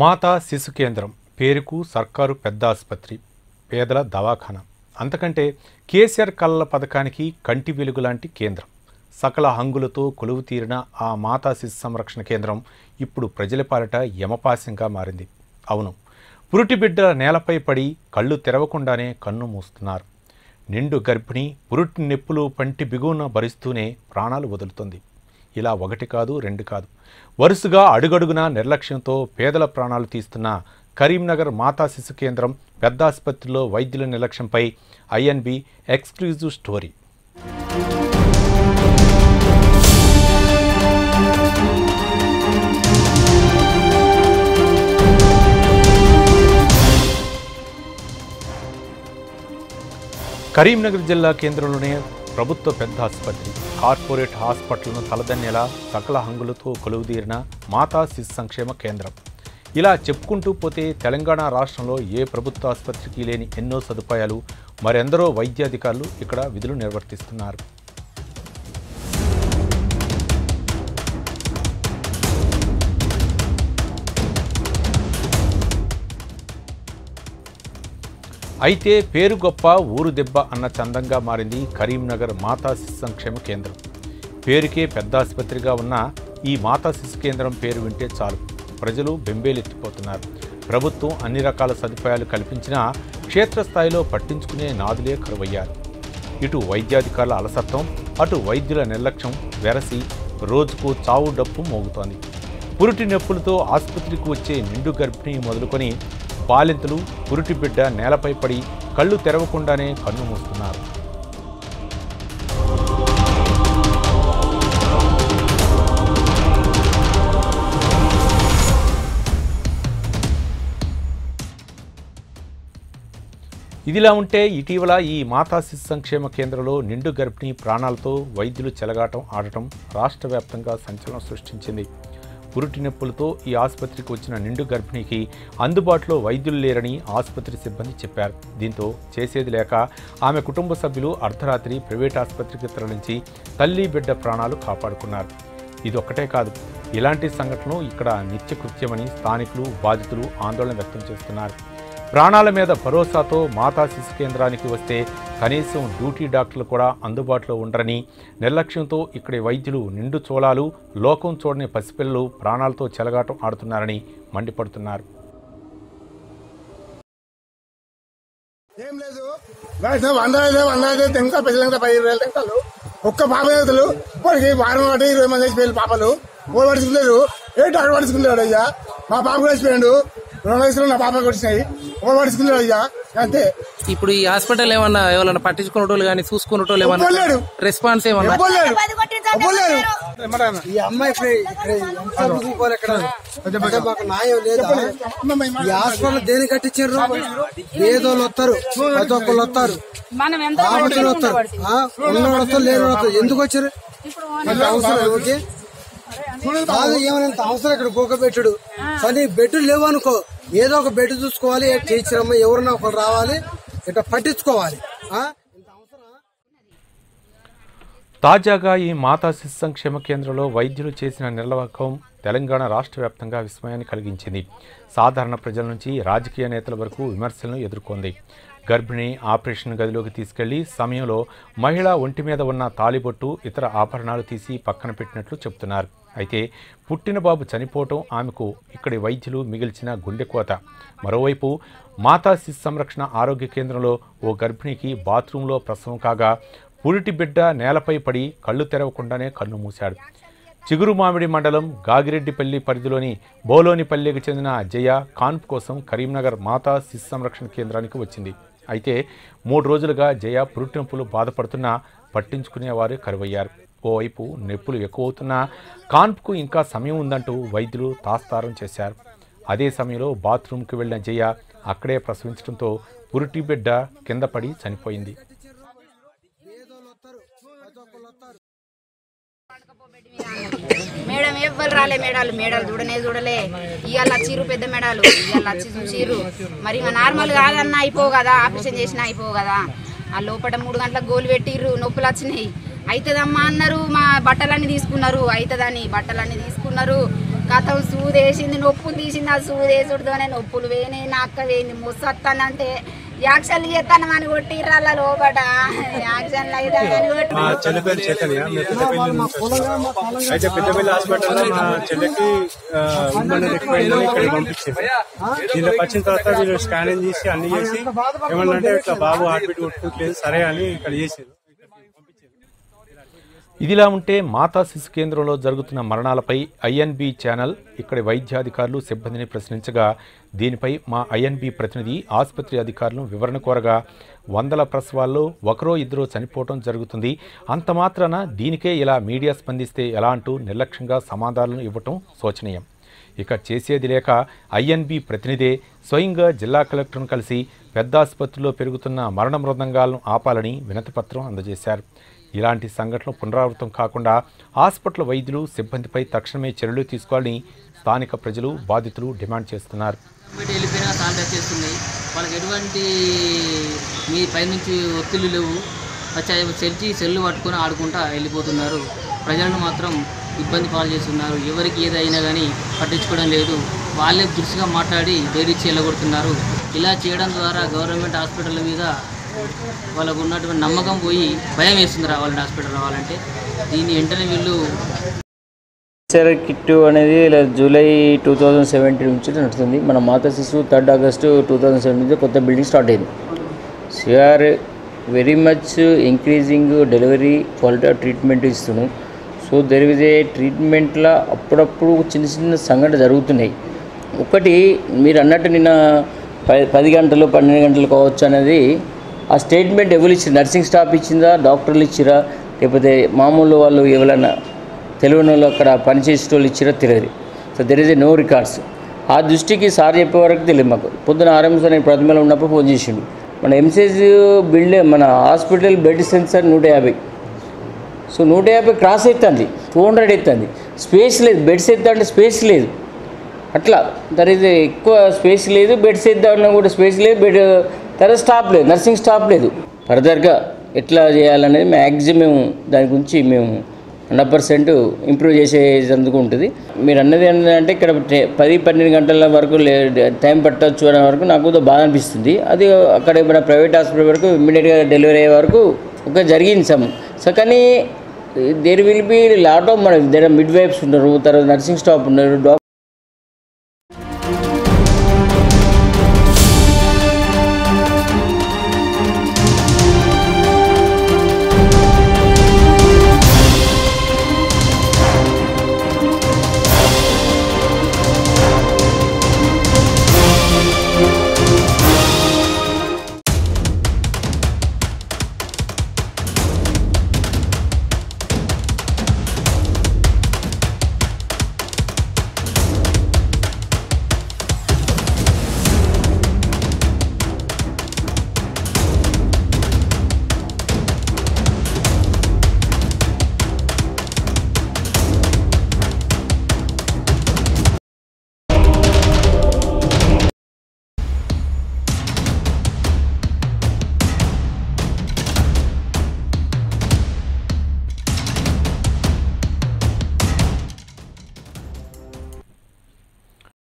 మాతా శిశు కేంద్రం పేరుకు సర్కారు పెద్ద ఆసుపత్రి పేదల దవాఖానా. అంతకంటే కేసీఆర్ కళ్ళ పథకానికి కంటి వెలుగు లాంటి కేంద్రం. సకల హంగులతో కొలువు తీరిన ఆ మాతా శిశు సంరక్షణ కేంద్రం ఇప్పుడు ప్రజల పాలిట యమపాశంగా మారింది. అవును పురుటి బిడ్డ నేలపై పడి కళ్ళు తెరవకుండానే కన్ను మూస్తున్నారు. నిండు గర్భిణి పురుటి నొప్పులు పంటి బిగువున భరిస్తూనే ప్రాణాలు వదులుతుంది. ఇలా ఒకటి కాదు రెండు కాదు. వరుసగా అడుగడుగున నిర్లక్ష్యంతో పేదల ప్రాణాలు తీస్తున్న కరీంనగర్ మాతా శిశు కేంద్రం పెద్ద ఆసుపత్రిలో వైద్యుల నిర్లక్ష్యంపై ఐఎన్బి ఎక్స్క్లూజివ్ స్టోరీ. కరీంనగర్ జిల్లా కేంద్రంలోనే ప్రభుత్వ పెద్ద ఆసుపత్రి కార్పొరేట్ హాస్పిటల్ను తలదన్నేలా సకల హంగులతో కొలువుదీరిన మాతా శిశు సంక్షేమ కేంద్రం. ఇలా చెప్పుకుంటూ పోతే తెలంగాణ రాష్ట్రంలో ఏ ప్రభుత్వ ఆసుపత్రికి లేని ఎన్నో సదుపాయాలు మరెందరో వైద్యాధికారులు ఇక్కడ విధులు నిర్వర్తిస్తున్నారు. అయితే పేరు గొప్ప ఊరు దెబ్బ అన్న చందంగా మారింది కరీంనగర్ మాతా శిశు సంక్షేమ కేంద్రం. పేరుకే పెద్ద ఆసుపత్రిగా ఉన్న ఈ మాతా శిశు కేంద్రం పేరు వింటే చాలు. ప్రజలు బెంబేలెత్తిపోతున్నారు. ప్రభుత్వం అన్ని రకాల సదుపాయాలు కల్పించినా క్షేత్రస్థాయిలో పట్టించుకునే నాదులే కరువయ్యారు. ఇటు వైద్యాధికారుల అలసత్వం అటు వైద్యుల నిర్లక్ష్యం వెరసి రోజుకు చావు డప్పు మోగుతోంది. పురిటి నొప్పులతో ఆసుపత్రికి వచ్చే నిండు గర్భిణి మొదలుకొని బాలింతలు పురిటిబిడ్డ నేలపై పడి కళ్ళు తెరవకుండానే కన్ను మూస్తున్నారు. ఇదిలా ఉంటే ఇటీవల ఈ మాతా శిశు సంక్షేమ కేంద్రంలో నిండు గర్భిణీ ప్రాణాలతో వైద్యులు చెలగాటం ఆడటం రాష్ట్ర వ్యాప్తంగా సంచలనం సృష్టించింది. పురుటి నొప్పులతో ఈ ఆసుపత్రికి వచ్చిన నిండు గర్భిణికి అందుబాటులో వైద్యులు లేరని ఆసుపత్రి సిబ్బంది చెప్పారు. దీంతో చేసేది లేక ఆమె కుటుంబ సభ్యులు అర్ధరాత్రి ప్రైవేట్ ఆసుపత్రికి తరలించి తల్లి బిడ్డ ప్రాణాలు కాపాడుకున్నారు. ఇదొక్కటే కాదు ఇలాంటి సంఘటనలు ఇక్కడ నిత్యకృత్యమని స్థానికులు బాధితులు ఆందోళన వ్యక్తం చేస్తున్నారు. ప్రాణాల మీద భరోసాతో మాతా శిశు కేంద్రానికి వస్తే కనీసం డ్యూటీ డాక్టర్లు కూడా అందుబాటులో ఉండరని నిర్లక్ష్యంతో ఇక్కడి వైద్యులు నిండు చోళాలు లోకం చూడని పసిపిల్లలు ప్రాణాలతో చెలగాటం ఆడుతున్నారని మండిపడుతున్నారు. ఏం లేదు. వంద వంద ఇంకా పది వేల ఒక్క పాప అవుతారు వాడికి వారం ఒకటి ఇరవై మంది వేసిపోయారు పాపలు. ఓడి పడుచుకున్నారు ఏ డాక్టర్ పడుచుకున్నాడు అయ్యా? మా పాప కూడా రెండు వయసులో నా పాప వచ్చినాయి. ఓడి పడుచుకున్నాడు అయ్యా? అంతే. ఇప్పుడు ఈ హాస్పిటల్ ఏమన్నా ఎవరన్నా పట్టించుకునేటోళ్ళు కానీ చూసుకునేటోళ్ళు ఏమన్నా. రెస్పాన్స్ ఏమన్నా. ఈ అమ్మాయి న్యాయం లేదా? ఈ హాస్పిటల్ దేని కట్టించారు? పేదోళ్ళు వస్తారు. ప్రతి ఒక్కళ్ళు వస్తారు. ఆపత్తులు వస్తారు. ఆ, ఉన్నవాడు వస్తారు లేని వస్తారు. ఎందుకు వచ్చారు? అవసరం ఓకే? కాదు ఏమైనంత అవసరం ఇక్కడ గోక పెట్టుడు కానీ బెడ్ లేవు అనుకో ఏదో ఒక బెడ్ చూసుకోవాలి టీచర్ అమ్మ ఎవరన్నా ఒకరు రావాలి ఇట్లా పట్టించుకోవాలి. తాజాగా ఈ మాతా శిశు సంక్షేమ కేంద్రంలో వైద్యులు చేసిన నిర్లవకం తెలంగాణ రాష్ట్ర వ్యాప్తంగా విస్మయాన్ని కలిగించింది. సాధారణ ప్రజల నుంచి రాజకీయ నేతల వరకు విమర్శలను ఎదుర్కొంది. గర్భిణి ఆపరేషన్ గదిలోకి తీసుకెళ్ళి సమయంలో మహిళ ఒంటి మీద ఉన్న తాలిబొట్టు ఇతర ఆభరణాలు తీసి పక్కన పెట్టినట్లు చెబుతున్నారు. అయితే పుట్టిన బాబు చనిపోవటం ఆమెకు ఇక్కడి వైద్యులు మిగిల్చిన గుండెకోత మరోవైపు మాతా శిశు సంరక్షణ ఆరోగ్య కేంద్రంలో ఓ గర్భిణికి బాత్రూంలో ప్రసవం కాగా పురిటి బిడ్డ నేలపై పడి కళ్ళు తెరవకుండానే కన్ను మూశాడు. చిగురు మామిడి మండలం గాగిరెడ్డిపల్లి పరిధిలోని బోలోనిపల్లికి చెందిన జయ కాన్పు కోసం కరీంనగర్ మాతా శిశు సంరక్షణ కేంద్రానికి వచ్చింది. అయితే మూడు రోజులుగా జయ పురుటినొప్పులు బాధపడుతున్నా పట్టించుకునేవారు కరువయ్యారు. ఓవైపు నొప్పులు ఎక్కువవుతున్నా కాన్పుకు ఇంకా సమయం ఉందంటూ వైద్యులు తాస్తారం చేశారు. అదే సమయంలో బాత్రూంకి వెళ్ళిన జయ అక్కడే ప్రసవించడంతో పురిటి బిడ్డ కింద పడి చనిపోయింది పేదోళ్ళు వస్తారు ప్రతి ఒక్కళ్ళు వస్తారు మేడం ఎవ్వరు రాలే మేడాలు. మేడాలు చూడనే చూడలే. ఇవాళ వచ్చిర్రు పెద్ద మేడాలు. ఇవాళ వచ్చి చూసిర్రు మరి నార్మల్ కాదన్న అయిపోవు కదా. ఆపరేషన్ చేసినా అయిపోవు కదా. ఆ లోపల మూడు గంటలకు గోలు పెట్టిర్రు. నొప్పులు వచ్చినాయి. అవుతుందమ్మా అన్నారు. మా బట్టలన్నీ తీసుకున్నారు. అవుతుందని బట్టలన్నీ తీసుకున్నారు. గతం సూదేసింది నొప్పులు తీసింది. ఆ సూదేసుడితోనే నొప్పులు వేణే నా అక్క వేయింది ముసత్తానంటే యాక్షన్ చేస్తాను అని లోపట. అయితే మా చెల్లె పేరు చైతన్య. మేము పెద్దపల్లి నుంచి వచ్చాము. అయితే పెద్దపల్లి హాస్పిటల్లో మా చెల్లెకి ఎక్కువైందని ఇక్కడ పంపించారు దీనిలోకి వచ్చిన తర్వాత వీళ్ళు స్కానింగ్ చేసి అన్ని చేసి ఏమన్నా అంటే ఇట్లా బాబు హార్ట్ బీట్ కొట్టుకోవట్లేదు సరే అని ఇక్కడ చేసారు. ఇదిలా ఉంటే మాతా శిశు కేంద్రంలో జరుగుతున్న మరణాలపై ఐఎన్బి ఛానల్ ఇక్కడి వైద్యాధికారులు సిబ్బందిని ప్రశ్నించగా దీనిపై మా ఐఎన్బి ప్రతినిధి ఆసుపత్రి అధికారులను వివరణ కోరగా వందల ప్రసవాల్లో ఒకరో ఇద్దరో చనిపోవటం జరుగుతుంది. అంత మాత్రాన దీనికే ఇలా మీడియా స్పందిస్తే ఎలా అంటూ నిర్లక్ష్యంగా సమాధానాలను ఇవ్వటం శోచనీయం. ఇక చేసేది లేక ఐఎన్బి ప్రతినిధే స్వయంగా జిల్లా కలెక్టర్ను కలిసి పెద్ద ఆసుపత్రిలో పెరుగుతున్న మరణ మృదంగాలను ఆపాలని వినతిపత్రం అందజేశారు. ఇలాంటి సంఘటనలు పునరావృతం కాకుండా హాస్పిటల్ వైద్యులు సిబ్బందిపై తక్షణమే చర్యలు తీసుకోవాలని స్థానిక ప్రజలు బాధితులు డిమాండ్ చేస్తున్నారు. వెళ్ళిపోయినా వాళ్ళకి ఎటువంటి మీ పైనుంచి ఒత్తిళ్ళు లేవు. చర్చి సెల్లు పట్టుకొని ఆడుకుంటా వెళ్ళిపోతున్నారు. ప్రజలను మాత్రం ఇబ్బంది పాలు చేస్తున్నారు. ఎవరికి ఏదైనా కానీ పట్టించుకోవడం లేదు. వాళ్ళే దురుసుగా మాట్లాడి బెదిరించి వెళ్ళగొడుతున్నారు. ఇలా చేయడం ద్వారా గవర్నమెంట్ హాస్పిటల్ మీద వాళ్ళకు ఉన్నటువంటి నమ్మకం పోయి భయం వేస్తుంది రావాలంటే హాస్పిటల్ రావాలంటే. దీని వెంటనే వీళ్ళు హెచ్ఆర్ అనేది ఇలా జూలై టూ థౌజండ్ సెవెంటీన్ నుంచి నడుస్తుంది. మన మాతా శిశు third August two thousand seventeen నుంచి కొత్త బిల్డింగ్ స్టార్ట్ అయింది. CR very much increasing delivery quality of treatment ఇస్తున్నాం. సో దెర్ ఇస్ ఏ ట్రీట్మెంట్లో అప్పుడప్పుడు చిన్న చిన్న సంఘటన జరుగుతున్నాయి. ఒకటి మీరు అన్నట్టు నిన్న పది పది గంటలు పన్నెండు గంటలు కావచ్చు అనేది ఆ స్టేట్మెంట్ ఎవరు ఇచ్చారు నర్సింగ్ స్టాఫ్ ఇచ్చిందా? డాక్టర్లు ఇచ్చిరా? లేకపోతే మామూలు వాళ్ళు ఎవరైనా తెలియని వాళ్ళు అక్కడ పనిచేసే వాళ్ళు ఇచ్చిరా? తెలియదు. So there is a no records ఆ దృష్టికి సార్ చెప్పే వరకు తెలియదు మాకు. పొద్దున ఆర్ఎంసీ నేను ప్రతిమలో ఉన్నప్పుడు ఫోన్ చేసిండు. మన ఎంసీఎస్ బిల్డ్ మన హాస్పిటల్ బెడ్ సెన్సర్ నూట యాభై. సో నూట యాభై క్రాస్ అవుతుంది టూ హండ్రెడ్ అవుతుంది స్పేస్ లేదు. బెడ్స్ ఎత్తా స్పేస్ లేదు. అట్లా. దర్ ఇది ఎక్కువ స్పేస్ లేదు. బెడ్స్ ఇద్దామన్నా కూడా స్పేస్ లేదు. బెడ్ తర్వాత స్టాప్ లేదు నర్సింగ్ స్టాప్ లేదు. ఫర్దర్గా ఎట్లా చేయాలనేది మ్యాక్సిమం దాని గురించి మేము హండ్రెడ్ పర్సెంట్ ఇంప్రూవ్ చేసేందుకు ఉంటుంది. మీరు అన్నది ఏంటంటే ఇక్కడ పది పన్నెండు గంటల వరకు లే టైం పట్టవచ్చు అనే వరకు నాకు కొద్దిగా బాధ అనిపిస్తుంది. అది అక్కడ మన ప్రైవేట్ హాస్పిటల్ వరకు ఇమ్మీడియట్గా డెలివరీ అయ్యే వరకు ఒక జరిగింది సమ్. సో కానీ there will be lot of మన దగ్గర మిడ్ వైఫ్స్ ఉన్నారు తర్వాత నర్సింగ్ స్టాఫ్ ఉన్నారు